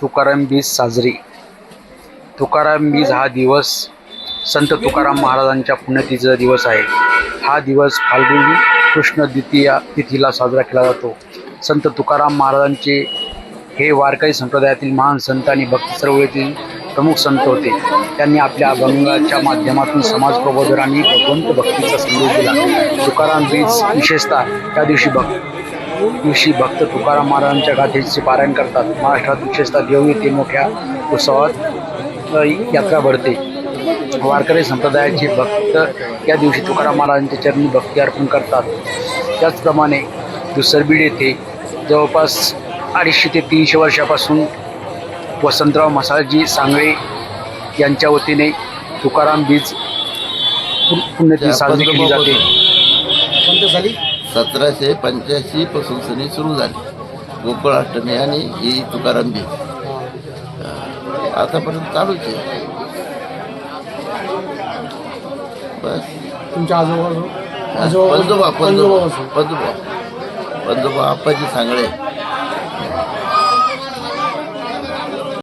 तुकाराम बीज साजरी. तुकाराम बीज हा दिवस संत तुकाराम महाराजांच्या पुण्यतिथीचा दिवस आहे. हा दिवस फाल्गुनी कृष्ण द्वितीया तिथीला साजरा केला जातो. संत तुकाराम महाराजांचे हे वारकरी संप्रदायातील महान संत आणि भक्त चळवळीतील प्रमुख संत होते. त्यांनी आपल्या अभंगाच्या माध्यमातून समाज प्रबोधन आणि भगवंत भक्तीचा संदेश दिला. तुकाराम बीज विशेषतः त्या दिवशी भक्त दिवशी भक्त तुकाराम महाराजांच्या गाथेचे पारायण करतात. महाराष्ट्रात विशेषतः देव येथे मोठ्या उत्सवात यात्रा भरते. वारकरी संप्रदायाचे भक्त या दिवशी तुकाराम महाराजांच्या चरणी भक्ती अर्पण करतात. त्याचप्रमाणे दुसरबीड येथे जवळपास अडीचशे ते तीनशे वर्षापासून वसंतराव मसाळजी सांगळे यांच्या वतीने तुकाराम बीज पु- पुण्यतिथी साजरी केली जाते. सतराशे पंच्याऐंशी पासून सणी सुरू झाली. गोकुळाष्टमी आणि ही तुकाराम बीज आतापर्यंत चालूच आहे. बस. तुमच्या आजोबा पंजोबा पंजोबा पंजोबा पंजोबा. पंजोबा आप्पाजी सांगळे.